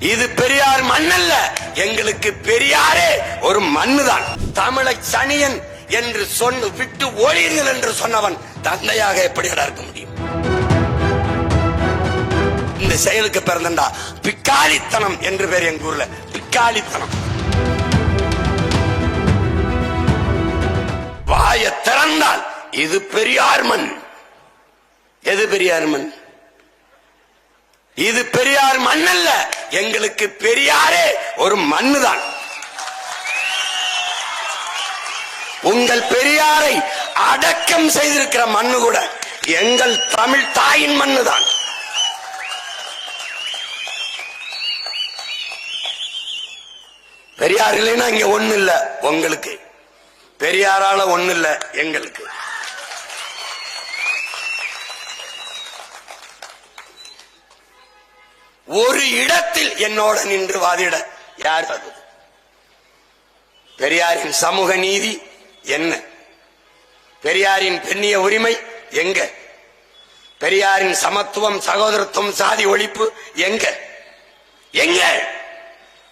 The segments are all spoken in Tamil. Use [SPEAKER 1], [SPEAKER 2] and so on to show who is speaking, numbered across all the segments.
[SPEAKER 1] இது பெரியார் மண்ணல்ல. எங்களுக்கு பெரியாரே ஒரு மண்ணுதான். தமிழை சனியன் என்று சொன்னு விட்டு ஓடியுங்கள் என்று சொன்னவன் தந்தையாக எப்படி இருக்க முடியும்? இந்த செயலுக்கு பிறந்தண்டா பிக்காலித்தனம் என்று பேர் எங்க ஊர்ல. பிக்காலித்தனம் வாய திறந்தால் இது பெரியார் மண். எது பெரியார் மண்? இது பெரியார் மண் அல்ல எங்களுக்கு பெரியாரே ஒரு மண்ணுதான். உங்கள் பெரியாரை அடக்கம் செய்திருக்கிற மண்ணு கூட எங்கள் தமிழ் தாயின் மண்ணுதான். பெரியார் இல்லைன்னா இங்க ஒண்ணு இல்ல உங்களுக்கு. பெரியாரால ஒண்ணு இல்ல எங்களுக்கு. ஒரு இடத்தில் என்னோட நின்று வாதிட யார் அது பெரியாரின் சமூக நீதி என்ன? பெரியாரின் பெண்ணிய உரிமை எங்க? பெரியாரின் சமத்துவம் சகோதரத்துவம் சாதி ஒழிப்பு எங்க? எங்க?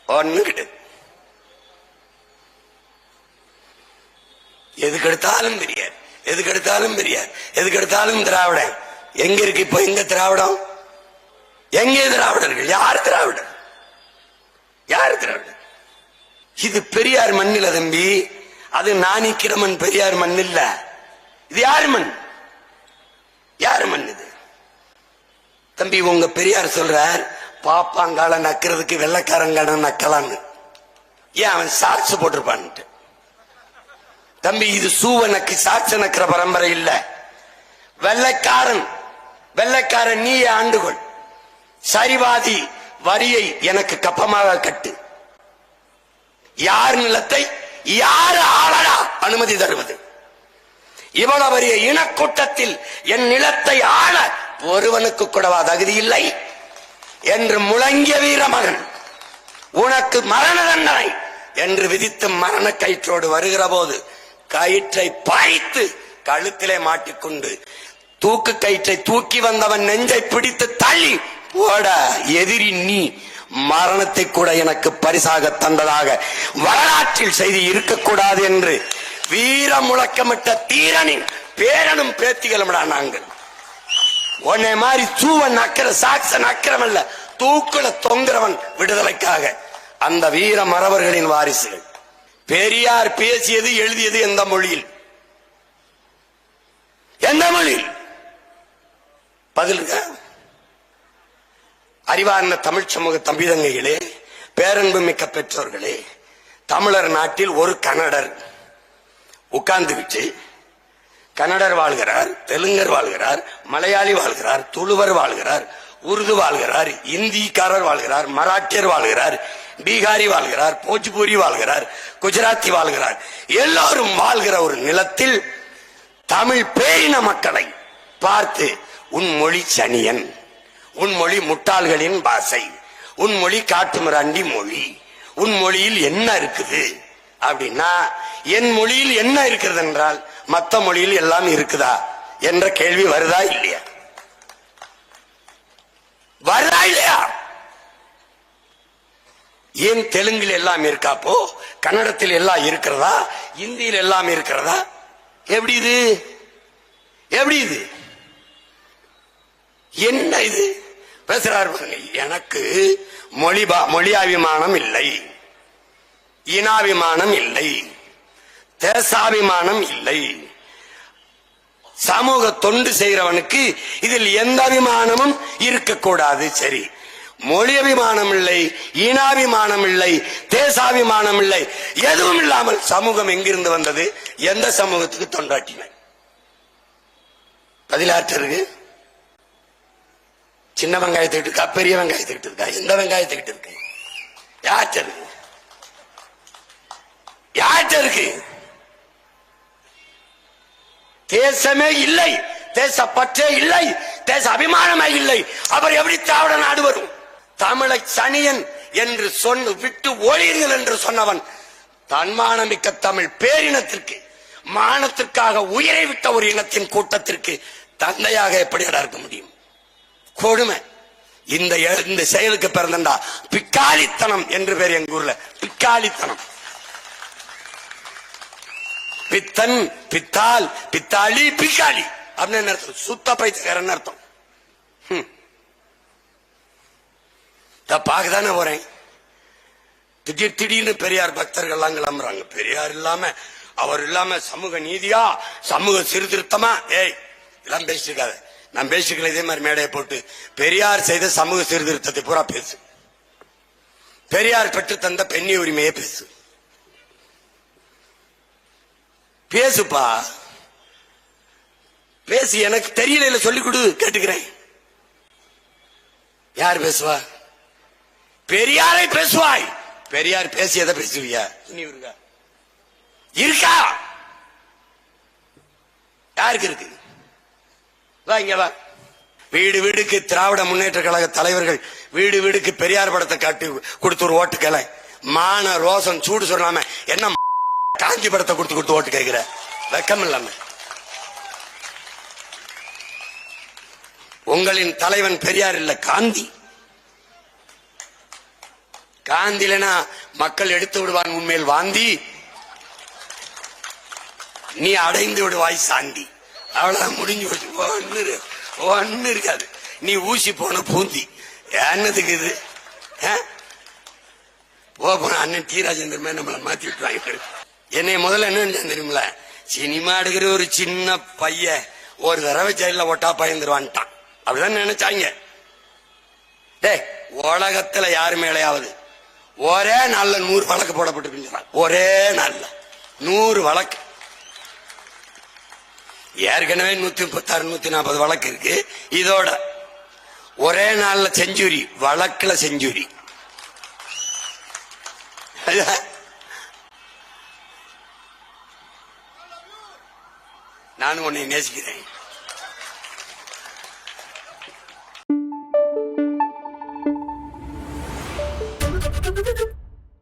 [SPEAKER 1] ஒன்னு கிடையாது எதுக்கு எடுத்தாலும் பெரியார் எதுக்கு எடுத்தாலும் பெரியார் எதுக்கு எடுத்தாலும் திராவிடன் எங்க இருக்கு இப்ப எங்க திராவிடம்? எங்கே திராவிடர்கள்? யார் திராவிடர்? யார் திராவிடர்? இது பெரியார் மண்ணில தம்பி. அது நாணிக்கிரமன் பெரியார் மண் இல்ல. இது யார் மண்? யார் மண் இது? தம்பி உங்க பெரியார் சொல்றார் பாப்பாங்கால நக்கிறதுக்கு வெள்ளக்காரங்கான நக்கலான்னு. ஏன் அவன் சாட்சி போட்டிருப்பான்ட்டு? தம்பி இது சூவனுக்கு சாட்சி நக்கிற பரம்பரை இல்ல. வெள்ளைக்காரன். வெள்ளைக்காரன் நீ ஆண்டுகொள். சரிவாதி வரியை எனக்கு கப்பமாக கட்டு. யார் நிலத்தை யார் ஆளடா அனுமதி தருவது? இவ்வளவு பெரிய இனக்கூட்டத்தில் என் நிலத்தை ஆள ஒருவனுக்கு கூடவா தகுதி இல்லை? என்று முழங்கிய வீர மகன் உனக்கு மரண தண்டனை என்று விதித்து மரண கயிற்றோடு வருகிற போது கயிற்றை பாய்த்து கழுத்திலே மாட்டிக்கொண்டு தூக்கு கயிற்றை தூக்கி வந்தவன் நெஞ்சை பிடித்து தள்ளி ஓட எதிரி நீ மரணத்தை கூட எனக்கு பரிசாக தந்ததாக வரலாற்றில் செய்தி இருக்கக்கூடாது என்று வீர முழக்கமிட்ட தீரனின் பேரனும் பேத்திகளும்டா நாங்கள். உன்னை மாதிரி சூவன் அக்கிற சாக்சன் அக்கிரமல்ல தூக்குல தொங்குறவன் விடுதலைக்காக. அந்த வீர மறவர்களின் வாரிசுகள். பெரியார் பேசியது எழுதியது எந்த மொழியில்? எந்த மொழியில்? பதில் அறிவார்ந்த தமிழ் சமூக தம்பிதங்கைகளே பேரன்பு மிக்க பெற்றோர்களே தமிழர் நாட்டில் ஒரு கன்னடர் உட்கார்ந்து விட்டு கன்னடர் வாழ்கிறார் தெலுங்கர் வாழ்கிறார் மலையாளி வாழ்கிறார் துளுவர் வாழ்கிறார் உருது வாழ்கிறார் இந்திக்காரர் வாழ்கிறார் மராட்டியர் வாழ்கிறார் பீகாரி வாழ்கிறார் போஜ்பூரி வாழ்கிறார் குஜராத்தி வாழ்கிறார். எல்லாரும் வாழ்கிற ஒரு நிலத்தில் தமிழ் பேரின மக்களை பார்த்து உன் மொழி சனியன். உன் மொழி முட்டாள்களின் பாசை உன் மொழி காட்டுமிராண்டி மொழி. உன் மொழியில் என்ன இருக்குது? அப்படின்னா என் மொழியில் என்ன இருக்கிறது என்றால் மத்த மொழியில் எல்லாம் இருக்குதா? என்ற கேள்வி வருதா இல்லையா? வருதா இல்லையா? ஏன் தெலுங்கில் எல்லாம் இருக்காப்போ கன்னடத்தில் எல்லாம் இருக்கிறதா? இந்தியில் எல்லாம் இருக்கிறதா? எப்படி இது? எப்படி இது? என்ன இது? பேசுறார்கள் எனக்கு மொழி மொழியாபிமானம் இல்லை. இனாபிமானம் இல்லை. தேசாபிமானம் இல்லை. சமூக தொண்டு செய்கிறவனுக்கு இதில் எந்த அபிமானமும் இருக்கக்கூடாது. சரி. மொழி அபிமானம் இல்லை ஈனாபிமானம் இல்லை தேசாபிமானம் இல்லை எதுவும் இல்லாமல் சமூகம் எங்கிருந்து வந்தது? எந்த சமூகத்துக்கு தொண்டாட்டின பதிலாற்று சின்ன வெங்காயத்துக்கிட்டு இருக்கா பெரிய வெங்காயத்துக்கிட்டு இருக்கா எந்த வெங்காயத்துக்கிட்டு இருக்கு யார்கிட்ட இருக்கு? யார்கிட்ட இருக்கு? தேசமே இல்லை தேசப்பற்றே இல்லை தேச அபிமானமே இல்லை. அவர் எப்படி திராவிட நாடு வரும்? தமிழை சனியன் என்று சொன்ன விட்டு ஓடியுங்கள் என்று சொன்னவன் தன்மானமிக்க தமிழ் பேரினத்திற்கு மானத்திற்காக உயிரை விட்ட ஒரு இனத்தின் கூட்டத்திற்கு தந்தையாக எப்படி இருக்க முடியும்? கொடுமை. இந்த இந்த செயலுக்கு பிறந்தண்டா பிக்காலித்தனம் என்று பேர் எங்க ஊர்ல. பிக்காலித்தனம் பித்தன் பித்தால் பித்தாளி பிக்காளி. அப்படின்னு என்ன அர்த்தம்? சுத்த பைத்தியக்காரன் அர்த்தம். ஹம். இத போறேன். திடீர் திடீர்னு பெரியார் பக்தர்கள்லாம் கிளம்புறாங்க. பெரியார் இல்லாம அவர் இல்லாம சமூக நீதியா? சமூக சீர்திருத்தமா? ஏய் எல்லாம் பேசிட்டு நான் பேசிக்கல இதே மாதிரி மேடையை போட்டு பெரியார் செய்த சமூக சீர்திருத்தத்தை பூரா பேசு. பெரியார் பெற்று தந்த பெண்ணி உரிமையை பேசு. பேசுப்பா. பேசி எனக்கு தெரியல இல்ல சொல்லிக் கொடு கேட்டுக்கிறேன். யார் பேசுவா? பெரியாரை பேசுவாய். பெரியார் பேசியதை பேசுவியா? இருக்கா? இருக்கா? யாருக்கு இருக்கு? வா இங்க வா. வீடு வீடுக்கு திராவிட முன்னேற்ற கழக தலைவர்கள் வீடு வீடுக்கு பெரியார் படத்தை காட்டி கொடுத்து ஒரு ஓட்டு கேள. மான ரோசம் சூடு சொல்லாம என்ன காஞ்சி படத்தை கொடுத்து கொடுத்து ஓட்டு கேட்கிற வெக்கம் இல்லாம. உங்களின் தலைவன் பெரியார் இல்ல காந்தி. காந்திலனா மக்கள் எடுத்து விடுவான் உண்மையில் வாந்தி. நீ அடைந்து விடுவாய் சாந்தி. அவ்வளவுதான் முடிஞ்சு போச்சு. ஒன்று இரு- ஒன்னு இருக்காது நீ ஊசி போன பூந்தி. என்னதுக்கு இது? ஆ? போ போன அண்ணன் டி. ராஜேந்திர மாதிரி நம்மளை மாத்தி விட்டுவாங்க என்னை முதல்ல என்ன நினைச்சேன் தெரியுமில சினிமா எடுக்கிற ஒரு சின்ன பையன் ஒரு தடவை ஜெயில ஒட்டா பயந்துருவான்ட்டான். அப்படிதான் நினைச்சாங்க. டேய் உலகத்துல யாரு மேலேயாவது ஒரே நாள்ல நூறு வழக்கு போடப்பட்டு ஒரே நாள்ல. நூறு வழக்கு. ஏற்கனவே நூத்தி முப்பத்தாறு நூத்தி நாற்பது வழக்கு இருக்கு. இதோட ஒரே நாள்ல செஞ்சுரி வழக்குல செஞ்சுரி. நானும் உன்னை நேசிக்கிறேன்.